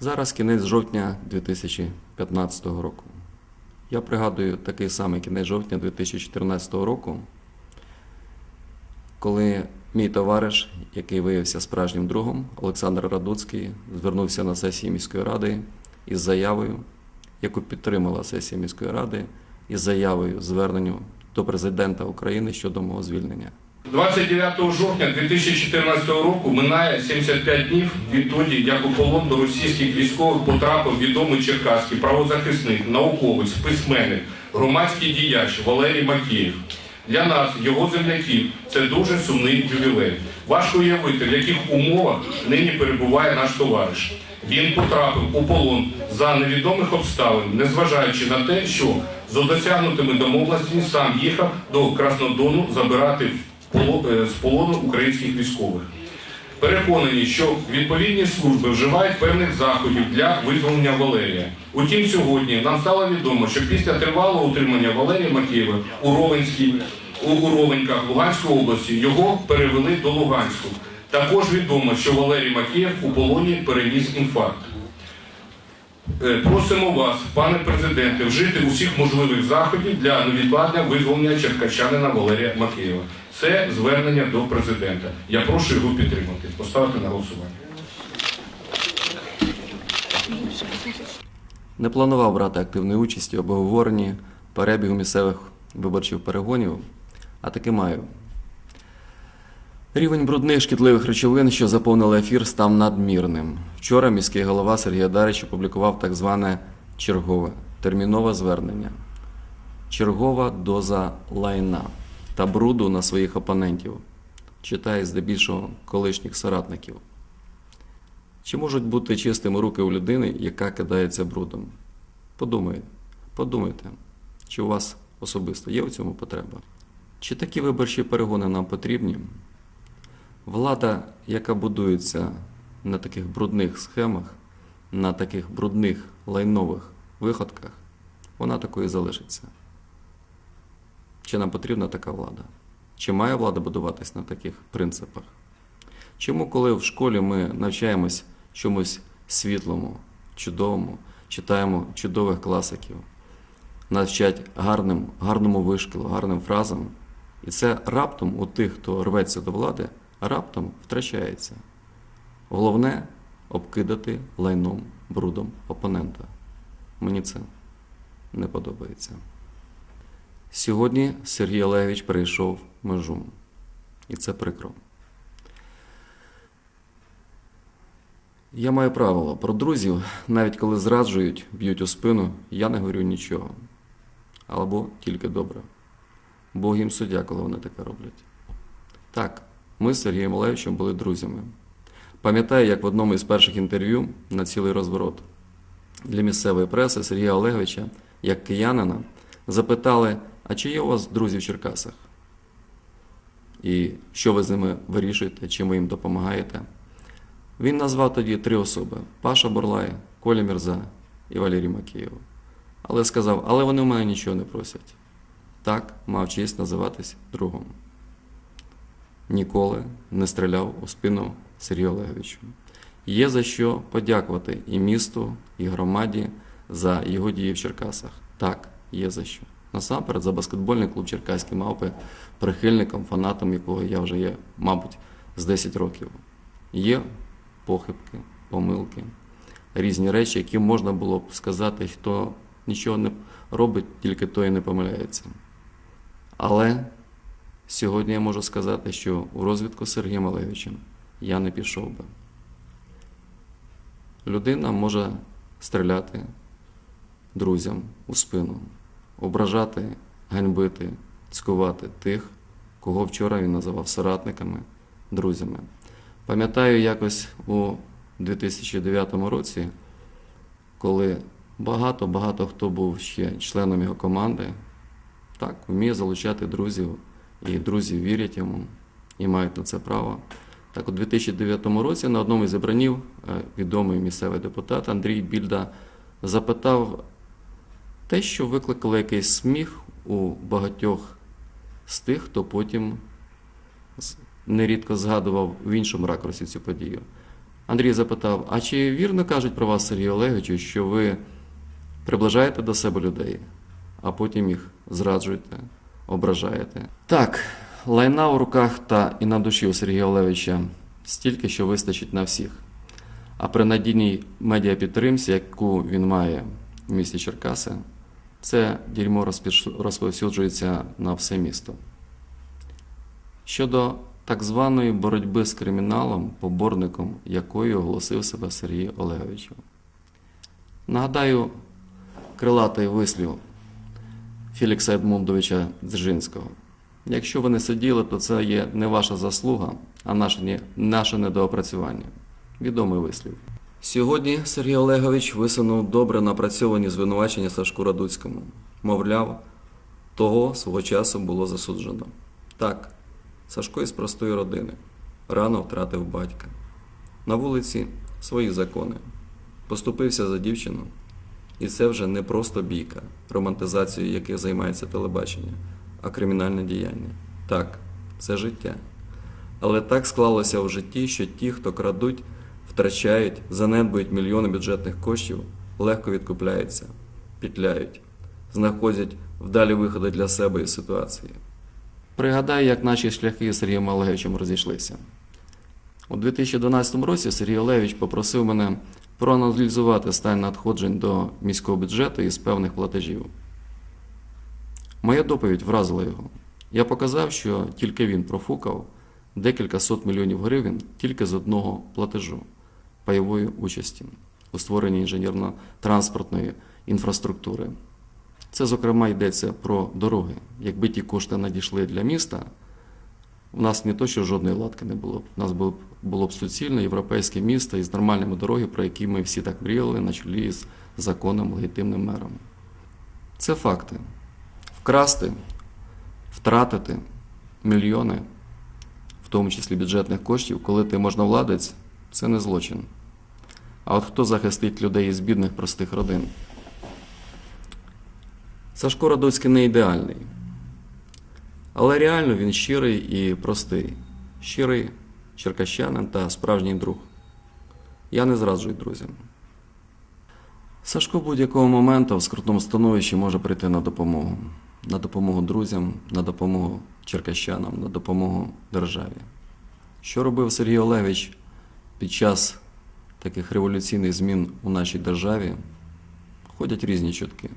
Зараз кінець жовтня 2015 року. Я пригадую такий самий кінець жовтня 2014 року, коли мій товариш, який виявився справжнім другом, Олександр Радуцький, звернувся на сесії міської ради із заявою, яку підтримала сесія міської ради, із заявою зверненню до президента України щодо мого звільнення. 29 жовтня 2014 року минає 75 днів відтоді, як у полон до російських військових потрапив відомий черкаський правозахисник, науковець, письменник, громадський діяч Валерій Макієв. Для нас, його земляків, це дуже сумний ювілей. Важко уявити, в яких умовах нині перебуває наш товариш. Він потрапив у полон за невідомих обставин, незважаючи на те, що за досягнутими домовленостями сам їхав до Краснодону забирати з полону українських військових. Переконані, що відповідні служби вживають певних заходів для визволення Валерія. Утім, сьогодні нам стало відомо, що після тривалого утримання Валерія Макієва у Ровенській у Ровеньках Луганської області його перевели до Луганську. Також відомо, що Валерій Макієв у полоні переніс інфаркт. Е, Просимо вас, пане президенте, вжити усіх можливих заходів для невідкладного визволення черкащанина Валерія Макеєва. Це звернення до президента. Я прошу його підтримати. Поставити на голосування. Не планував брати активної участі в обговоренні перебігу місцевих виборчих перегонів, а таки маю. Рівень брудних шкідливих речовин, що заповнили ефір, став надмірним. Вчора міський голова Сергій Адарич опублікував так зване чергове термінове звернення. Чергова доза лайна та бруду на своїх опонентів, читає здебільшого колишніх соратників. Чи можуть бути чистими руки у людини, яка кидається брудом? Подумайте, подумайте, чи у вас особисто є в цьому потреба? Чи такі виборчі перегони нам потрібні? Влада, яка будується на таких брудних схемах, на таких брудних лайнових виходках, вона такою залишиться. Чи нам потрібна така влада? Чи має влада будуватись на таких принципах? Чому, коли в школі ми навчаємось чомусь світлому, чудовому, читаємо чудових класиків, нас вчать гарним, гарному вишкілу, гарним фразам, і це раптом у тих, хто рветься до влади, раптом втрачається. Головне обкидати лайном, брудом опонента. Мені це не подобається. Сьогодні Сергій Олегович перейшов межу, і це прикро. Я маю правило про друзів, навіть коли зраджують, б'ють у спину, я не говорю нічого. Або тільки добре. Бог їм суддя, коли вони таке роблять. Так, ми з Сергієм Олеговичем були друзями. Пам'ятаю, як в одному із перших інтерв'ю на цілий розворот для місцевої преси Сергія Олеговича, як киянина, запитали, а чи є у вас друзі в Черкасах? І що ви з ними вирішуєте, чим ви їм допомагаєте? Він назвав тоді три особи: Паша Бурлай, Коля Мірза і Валерій Макієв. Але сказав, але вони в мене нічого не просять. Так мав честь називатись другом. Ніколи не стріляв у спину Сергію Олеговичу. Є за що подякувати і місту, і громаді за його дії в Черкасах. Так, є за що. Насамперед за баскетбольний клуб Черкаські мавпи, прихильником, фанатом якого я вже є, мабуть, з 10 років. Є похибки, помилки, різні речі, які можна було б сказати, хто нічого не робить, тільки той не помиляється. Але сьогодні я можу сказати, що у розвідку з Сергієм Олеговичем я не пішов би. Людина може стріляти друзям у спину, ображати, ганьбити, цькувати тих, кого вчора він називав соратниками, друзями. Пам'ятаю якось у 2009 році, коли багато-багато хто був ще членом його команди, так, вміє залучати друзів, і друзі вірять йому і мають на це право. Так, у 2009 році на одному із зібранів е, відомий місцевий депутат Андрій Більда запитав те, що викликало якийсь сміх у багатьох з тих, хто потім нерідко згадував в іншому ракурсі цю подію. Андрій запитав: а чи вірно кажуть про вас, Сергій Олеговичу, що ви приближаєте до себе людей, а потім їх зраджуєте, ображаєте? Так, лайна у руках та і на душі у Сергія Олеговича стільки, що вистачить на всіх. А при надійній медіапідтримці, яку він має в місті Черкаси, це дерьмо розповсюджується на все місто. Щодо так званої боротьби з криміналом, поборником якої оголосив себе Сергій Олегович. Нагадаю, крилатий вислів Філікса Едмундовича Дзержинського. Якщо ви не сиділи, то це є не ваша заслуга, а наше, наше недоопрацювання. Відомий вислів. Сьогодні Сергій Олегович висунув добре напрацьовані звинувачення Сашку Радуцькому. Мовляв, того свого часу було засуджено. Так, Сашко із простої родини. Рано втратив батька. На вулиці свої закони. Поступився за дівчину. І це вже не просто бійка, романтизацією яких займається телебачення, а кримінальне діяння. Так, це життя. Але так склалося в житті, що ті, хто крадуть, втрачають, занедбують мільйони бюджетних коштів, легко відкупляються, пітляють, знаходять вдалі виходи для себе із ситуації. Пригадаю, як наші шляхи з Сергієм Олеговичем розійшлися. У 2012 році Сергій Олегович попросив мене проаналізувати стан надходжень до міського бюджету із певних платежів. Моя доповідь вразила його. Я показав, що тільки він профукав декілька сот мільйонів гривень тільки з одного платежу пайової участі у створенні інженерно-транспортної інфраструктури. Це, зокрема, йдеться про дороги. Якби ті кошти надійшли для міста, у нас не то, що жодної латки не було б. У нас було б, було б суцільне європейське місто із нормальними дорогами, про які ми всі так мріяли на чолі з законом, легітимним мером. Це факти. Вкрасти, втратити мільйони, в тому числі бюджетних коштів, коли ти можновладець, це не злочин. А от хто захистить людей із бідних простих родин? Сашко Радуцький не ідеальний. Але реально він щирий і простий. Щирий черкащанин та справжній друг. Я не зраджую друзям. Сашко будь-якого моменту в скрутному становищі може прийти на допомогу. На допомогу друзям, на допомогу черкащанам, на допомогу державі. Що робив Сергій Олегович під час таких революційних змін у нашій державі? Ходять різні чутки.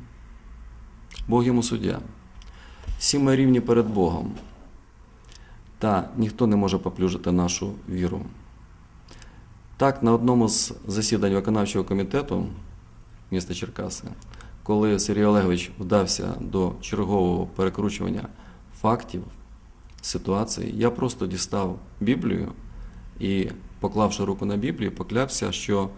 Бог йому суддя. Всі ми рівні перед Богом. Та ніхто не може поплюжити нашу віру. Так, на одному з засідань виконавчого комітету міста Черкаси, коли Сергій Олегович вдався до чергового перекручування фактів, ситуації, я просто дістав Біблію і, поклавши руку на Біблію, поклявся, що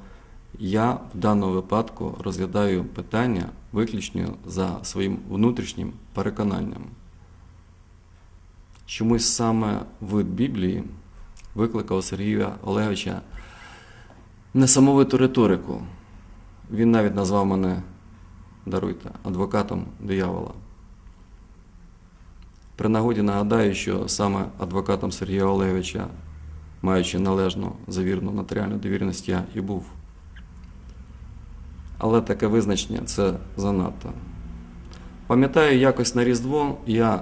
я в даному випадку розглядаю питання виключно за своїм внутрішнім переконанням. Чомусь саме вид Біблії викликав Сергія Олеговича несамовиту риторику. Він навіть назвав мене, даруйте, адвокатом диявола. При нагоді нагадаю, що саме адвокатом Сергія Олеговича, маючи належну завірну нотаріальну довіреність, я і був. Але таке визначення це занадто. Пам'ятаю, якось на Різдво я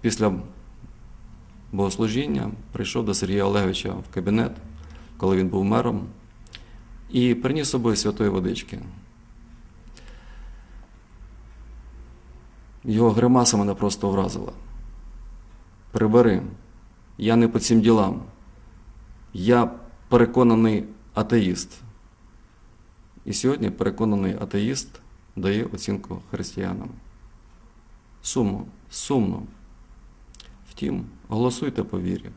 після богослужіння прийшов до Сергія Олеговича в кабінет, коли він був мером, і приніс з собою святої водички. Його гримаса мене просто вразила. Прибери, я не по цим ділам. Я переконаний атеїст. І сьогодні переконаний атеїст дає оцінку християнам. Сумно, сумно. Втім, голосуйте по вірі.